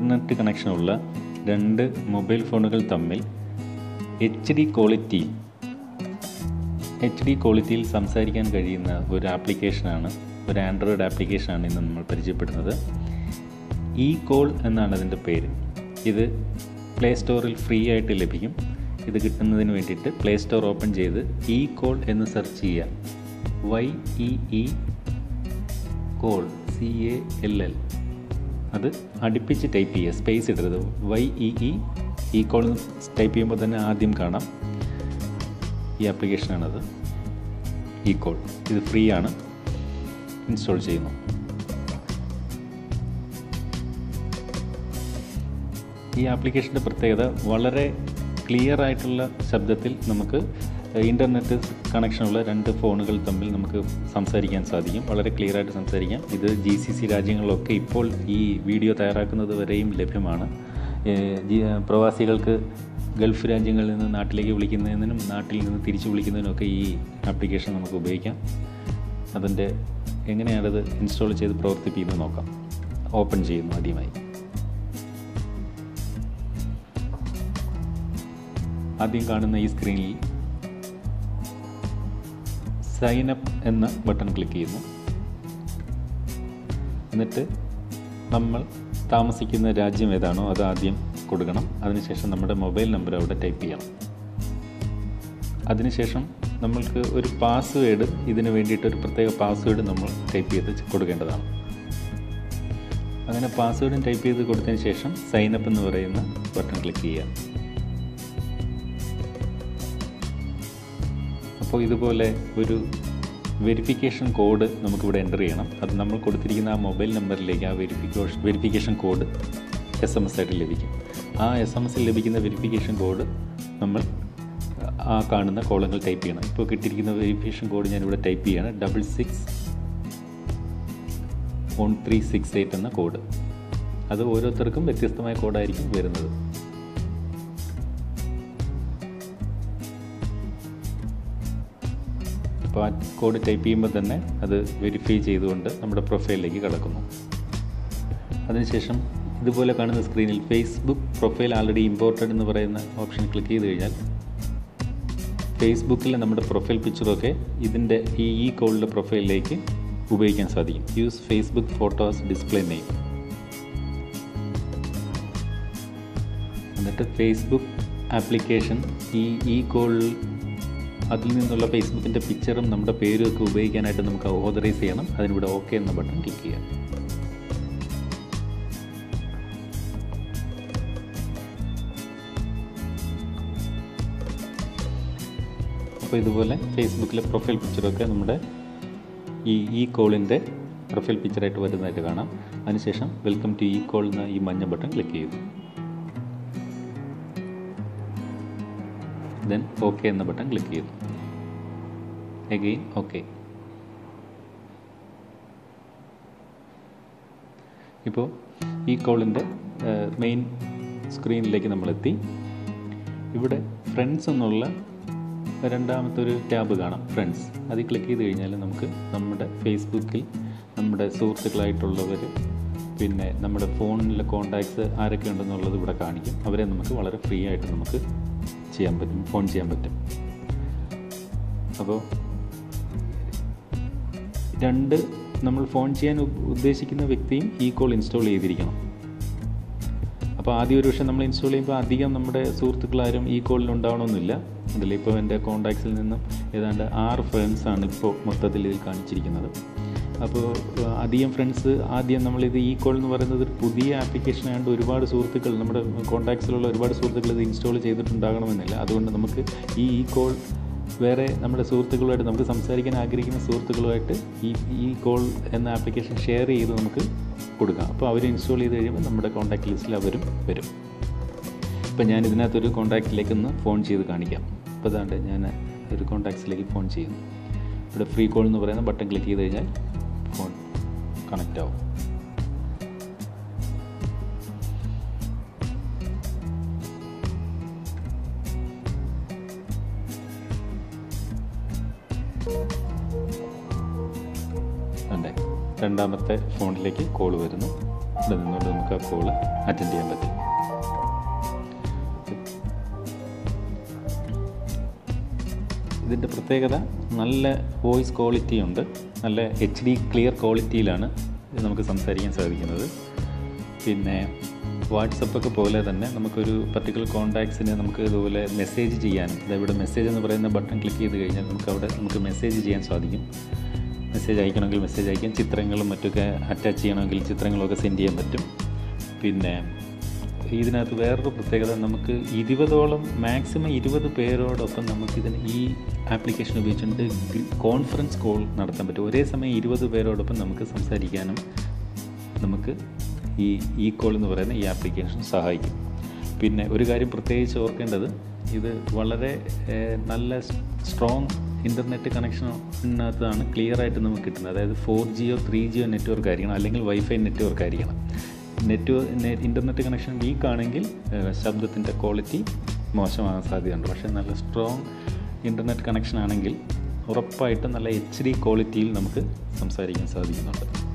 Internet കണക്ഷനുള്ള രണ്ട് mobile ഫോണുകൾ തമ്മിൽ H D quality H D ക്വാളിറ്റിയിൽ സംസാരിക്കാൻ കഴിയുന്ന ഒരു ആപ്ലിക്കേഷനാണ് ഒരു ആൻഡ്രോയിഡ് ആപ്ലിക്കേഷനാണ് ഇന്ന് നമ്മൾ പരിചയപ്പെടുന്നത്. ഇ കോൾ എന്നാണ് അതിന്റെ പേര്. ഇത് പ്ലേ സ്റ്റോറിൽ ഫ്രീ ആയിട്ട് ലഭിക്കും. ഇത് കിട്ടുന്നതിന് വേണ്ടിയിട്ട് പ്ലേ സ്റ്റോർ ഓപ്പൺ ചെയ്ത് ഇ കോൾ എന്ന് സെർച്ച് ചെയ്യാം. Y E E call C A L L. അത് അടുപ്പിച്ച് ടൈപ്പ് ചെയ്യുക. സ്പേസ് ഇടരുത്. വൈ ഇ ഇ ഈ കോൾ ടൈപ്പ് ചെയ്യുമ്പോൾ തന്നെ ആദ്യം കാണാം. ഈ ആപ്ലിക്കേഷനാണത് ഈ കോൾ ഇത് ഫ്രീ ആണ്. ഇൻസ്റ്റാൾ ചെയ്യുന്നു. ഈ ആപ്ലിക്കേഷന്റെ പ്രത്യേകത വളരെ ക്ലിയർ ആയിട്ടുള്ള ശബ്ദത്തിൽ നമുക്ക് ഇന്റർനെറ്റ് കണക്ഷനുള്ള രണ്ട് ഫോണുകൾ തമ്മിൽ നമുക്ക് സംസാരിക്കാൻ സാധിക്കും. വളരെ ക്ലിയർ ആയിട്ട് സംസാരിക്കാം. ഇത് ജി സി സി രാജ്യങ്ങളിലൊക്കെ ഇപ്പോൾ ഈ വീഡിയോ തയ്യാറാക്കുന്നത് വരെയും ലഭ്യമാണ്. പ്രവാസികൾക്ക് ഗൾഫ് രാജ്യങ്ങളിൽ നിന്ന് നാട്ടിലേക്ക് വിളിക്കുന്നതിനും നാട്ടിൽ നിന്ന് തിരിച്ചു വിളിക്കുന്നതിനുമൊക്കെ ഈ ആപ്ലിക്കേഷൻ നമുക്ക് ഉപയോഗിക്കാം. അതിന്റെ എങ്ങനെയാണത് ഇൻസ്റ്റാൾ ചെയ്ത് പ്രവർത്തിപ്പിക്കുന്നത് നോക്കാം. ഓപ്പൺ ചെയ്യുന്നു ആദ്യമായി. ആദ്യം കാണുന്ന ഈ സ്ക്രീനിൽ സൈൻ അപ്പ് എന്ന ബട്ടൺ ക്ലിക്ക് ചെയ്യുന്നു. എന്നിട്ട് നമ്മൾ താമസിക്കുന്ന രാജ്യം ഏതാണോ അത് ആദ്യം കൊടുക്കണം. അതിനുശേഷം നമ്മുടെ മൊബൈൽ നമ്പർ അവിടെ ടൈപ്പ് ചെയ്യണം. അതിനുശേഷം നമ്മൾക്ക് ഒരു പാസ്വേഡ് ഇതിന് വേണ്ടിയിട്ട് ഒരു പ്രത്യേക പാസ്വേഡ് നമ്മൾ ടൈപ്പ് ചെയ്ത് കൊടുക്കേണ്ടതാണ്. അങ്ങനെ പാസ്വേഡും ടൈപ്പ് ചെയ്ത് കൊടുത്തതിന് ശേഷം സൈൻ അപ്പ് എന്ന് പറയുന്ന ബട്ടൺ ക്ലിക്ക് ചെയ്യുക. അപ്പോൾ ഇതുപോലെ ഒരു വെരിഫിക്കേഷൻ കോഡ് നമുക്കിവിടെ എന്റർ ചെയ്യണം. അത് നമ്മൾ കൊടുത്തിരിക്കുന്ന ആ മൊബൈൽ നമ്പറിലേക്ക് ആ verification verification code S M S ആയിട്ട് ലഭിക്കും. ആ എസ് എം എസിൽ ലഭിക്കുന്ന വെരിഫിക്കേഷൻ കോഡ് നമ്മൾ ആ കാണുന്ന കോളങ്ങൾ ടൈപ്പ് ചെയ്യണം. ഇപ്പോൾ കിട്ടിയിരിക്കുന്ന വെരിഫിക്കേഷൻ കോഡ് ഞാനിവിടെ ടൈപ്പ് ചെയ്യണം. Double six one three six eight എന്ന കോഡ് അത് ഓരോരുത്തർക്കും വ്യത്യസ്തമായ കോഡായിരിക്കും വരുന്നത്. അപ്പോൾ ആ കോഡ് ടൈപ്പ് ചെയ്യുമ്പോൾ തന്നെ അത് വെരിഫൈ ചെയ്തുകൊണ്ട് നമ്മുടെ പ്രൊഫൈലിലേക്ക് കടക്കുന്നു. അതിനുശേഷം ഇതുപോലെ കാണുന്ന സ്ക്രീനിൽ ഫേസ്ബുക്ക് പ്രൊഫൈൽ ആൾറെഡി ഇമ്പോർട്ടഡ് എന്ന് പറയുന്ന ഓപ്ഷൻ ക്ലിക്ക് ചെയ്ത് കഴിഞ്ഞാൽ ഫേസ്ബുക്കിലെ നമ്മുടെ പ്രൊഫൈൽ പിക്ചറൊക്കെ ഇതിന്റെ ഈ ഈ കോളിന്റെ പ്രൊഫൈലിലേക്ക് ഉപയോഗിക്കാൻ സാധിക്കും. Use Facebook photos display name എന്നിട്ട് ഫേസ്ബുക്ക് ആപ്ലിക്കേഷൻ ഈ ഈ കോളിൽ അതിൽ നിന്നുള്ള ഫേസ്ബുക്കിന്റെ പിക്ചറും നമ്മുടെ പേരും ഒക്കെ ഉപയോഗിക്കാനായിട്ട് നമുക്ക് ഓതറൈസ് ചെയ്യണം. അതിനിവിടെ ഓക്കെ എന്ന ബട്ടൺ ക്ലിക്ക് ചെയ്യാം അപ്പോൾ ഇതുപോലെ ഫേസ്ബുക്കിലെ പ്രൊഫൈൽ പിക്ചറൊക്കെ നമ്മുടെ ഈ ഇ കോളിന്റെ പ്രൊഫൈൽ പിക്ചറായിട്ട് വരുന്നതായിട്ട് കാണാം. അതിനുശേഷം വെൽക്കം ടു ഇ കോൾ എന്ന ഈ മഞ്ഞ ബട്ടൺ ക്ലിക്ക് ചെയ്തു ദെൻ ഓക്കെ എന്ന ബട്ടൺ ക്ലിക്ക് ചെയ്തു എഗെയിൻ ഓക്കെ ഇപ്പോൾ ഈ കോളിന്റെ മെയിൻ സ്ക്രീനിലേക്ക് നമ്മളെത്തി. ഇവിടെ ഫ്രണ്ട്സ് എന്നുള്ള രണ്ടാമത്തെ ഒരു ടാബ് കാണാം ഫ്രണ്ട്സ് അതിൽ ക്ലിക്ക് ചെയ്ത് കഴിഞ്ഞാൽ നമുക്ക് നമ്മുടെ ഫേസ്ബുക്കിൽ നമ്മുടെ സുഹൃത്തുക്കളായിട്ടുള്ളവർ പിന്നെ നമ്മുടെ ഫോണിലെ കോണ്ടാക്ട്സ് ആരൊക്കെ ഉണ്ടെന്നുള്ളത് ഇവിടെ കാണിക്കും. അവരെ നമുക്ക് വളരെ ഫ്രീ ആയിട്ട് നമുക്ക് ചെയ്യാൻ പറ്റും ഫോൺ ചെയ്യാൻ പറ്റും. അപ്പോൾ രണ്ട് നമ്മൾ ഫോൺ ചെയ്യാൻ ഉദ്ദേശിക്കുന്ന വ്യക്തിയും ഈ കോൾ ഇൻസ്റ്റാൾ ചെയ്തിരിക്കണം. അപ്പോൾ ആദ്യം ഒരു പക്ഷേ നമ്മൾ ഇൻസ്റ്റാൾ ചെയ്യുമ്പോൾ അധികം നമ്മുടെ സുഹൃത്തുക്കളാരും ഈ കോളിൽ ഉണ്ടാവണമെന്നില്ല. അതിലിപ്പോൾ എന്റെ കോൺടാക്ട്സിൽ നിന്നും ഏതാണ്ട് ആറ് ഫ്രണ്ട്സാണ് ഇപ്പോൾ മൊത്തത്തിൽ ഇതിൽ കാണിച്ചിരിക്കുന്നത്. അപ്പോൾ അധികം ഫ്രണ്ട്സ് ആദ്യം നമ്മളിത് ഈ കോൾ എന്ന് പറയുന്നത് ഒരു പുതിയ ആപ്ലിക്കേഷൻ ആയതുകൊണ്ട് ഒരുപാട് സുഹൃത്തുക്കൾ നമ്മുടെ കോൺടാക്ട്സിലുള്ള ഒരുപാട് സുഹൃത്തുക്കൾ ഇത് ഇൻസ്റ്റാൾ ചെയ്തിട്ടുണ്ടാകണമെന്നില്ല. അതുകൊണ്ട് നമുക്ക് ഈ ഈ കോൾ വേറെ നമ്മുടെ സുഹൃത്തുക്കളുമായിട്ട് നമുക്ക് സംസാരിക്കാൻ ആഗ്രഹിക്കുന്ന സുഹൃത്തുക്കളുമായിട്ട് ഈ ഈ കോൾ എന്ന ആപ്ലിക്കേഷൻ ഷെയർ ചെയ്ത് നമുക്ക് കൊടുക്കാം. അപ്പോൾ അവർ ഇൻസ്റ്റാൾ ചെയ്ത് കഴിയുമ്പോൾ നമ്മുടെ കോൺടാക്ട് ലിസ്റ്റിൽ അവരും വരും. ഇപ്പം ഞാൻ ഇതിനകത്തൊരു കോൺടാക്റ്റിലേക്ക് ഒന്ന് ഫോൺ ചെയ്ത് കാണിക്കാം. അപ്പോൾ ഇതാണ്ട് ഞാൻ ഒരു കോൺടാക്ട്സിലേക്ക് ഫോൺ ചെയ്യുന്നു. ഇവിടെ ഫ്രീ കോൾ എന്ന് പറയുന്ന ബട്ടൺ ക്ലിക്ക് ചെയ്ത് കഴിഞ്ഞാൽ കണക്റ്റ് ആവും. രണ്ടാമത്തെ ഫോണിലേക്ക് കോൾ വരുന്നു. ഇവിടെ നിന്നുകൊണ്ട് നമുക്ക് ആ കോൾ അറ്റൻഡ് ചെയ്യാൻ പറ്റും. ഇതിന്റെ പ്രത്യേകത നല്ല വോയിസ് ക്വാളിറ്റി ഉണ്ട്. നല്ല എച്ച് ഡി ക്ലിയർ ക്വാളിറ്റിയിലാണ് നമുക്ക് സംസാരിക്കാൻ സാധിക്കുന്നത്. പിന്നെ വാട്സപ്പൊക്കെ പോലെ തന്നെ നമുക്കൊരു പർട്ടിക്കുലർ കോണ്ടാക്ട്സിനെ നമുക്ക് ഇതുപോലെ മെസ്സേജ് ചെയ്യാൻ ഇവിടെ മെസ്സേജ് എന്ന് പറയുന്ന ബട്ടൺ ക്ലിക്ക് ചെയ്ത് കഴിഞ്ഞാൽ നമുക്ക് അവിടെ നമുക്ക് മെസ്സേജ് ചെയ്യാൻ സാധിക്കും. മെസ്സേജ് അയക്കണമെങ്കിൽ മെസ്സേജ് അയക്കാം. ചിത്രങ്ങളും മറ്റൊക്കെ അറ്റാച്ച് ചെയ്യണമെങ്കിൽ ചിത്രങ്ങളൊക്കെ സെൻഡ് ചെയ്യാൻ പറ്റും. പിന്നെ ഇതിനകത്ത് വേറൊരു പ്രത്യേകത നമുക്ക് ഇരുപതോളം മാക്സിമം ഇരുപത് പേരോടൊപ്പം നമുക്കിതിന് ഈ ആപ്ലിക്കേഷൻ ഉപയോഗിച്ചുകൊണ്ട് കോൺഫറൻസ് കോൾ നടത്താൻ പറ്റും. ഒരേ സമയം ഇരുപത് പേരോടൊപ്പം നമുക്ക് സംസാരിക്കാനും നമുക്ക് ഈ ഈ കോൾ എന്ന് പറയുന്ന ഈ ആപ്ലിക്കേഷൻ സഹായിക്കും. പിന്നെ ഒരു കാര്യം പ്രത്യേകിച്ച് ഓർക്കേണ്ടത് ഇത് വളരെ നല്ല സ്ട്രോങ് ഇന്റർനെറ്റ് കണക്ഷനകത്താണ് ക്ലിയർ ആയിട്ട് നമുക്ക് കിട്ടുന്നത്. അതായത് four Jio three Jio network ആയിരിക്കണം അല്ലെങ്കിൽ വൈഫൈ നെറ്റ്വർക്ക് ആയിരിക്കണം. നെറ്റ് ഇന്റർനെറ്റ് കണക്ഷൻ വീക്കാണെങ്കിൽ ശബ്ദത്തിന്റെ ക്വാളിറ്റി മോശമാകാൻ സാധ്യതയുണ്ട്. പക്ഷേ നല്ല സ്ട്രോങ് ഇന്റർനെറ്റ് കണക്ഷൻ ആണെങ്കിൽ ഉറപ്പായിട്ടും നല്ല എച്ച് ഡി ക്വാളിറ്റിയിൽ നമുക്ക് സംസാരിക്കാൻ സാധിക്കുന്നുണ്ട്.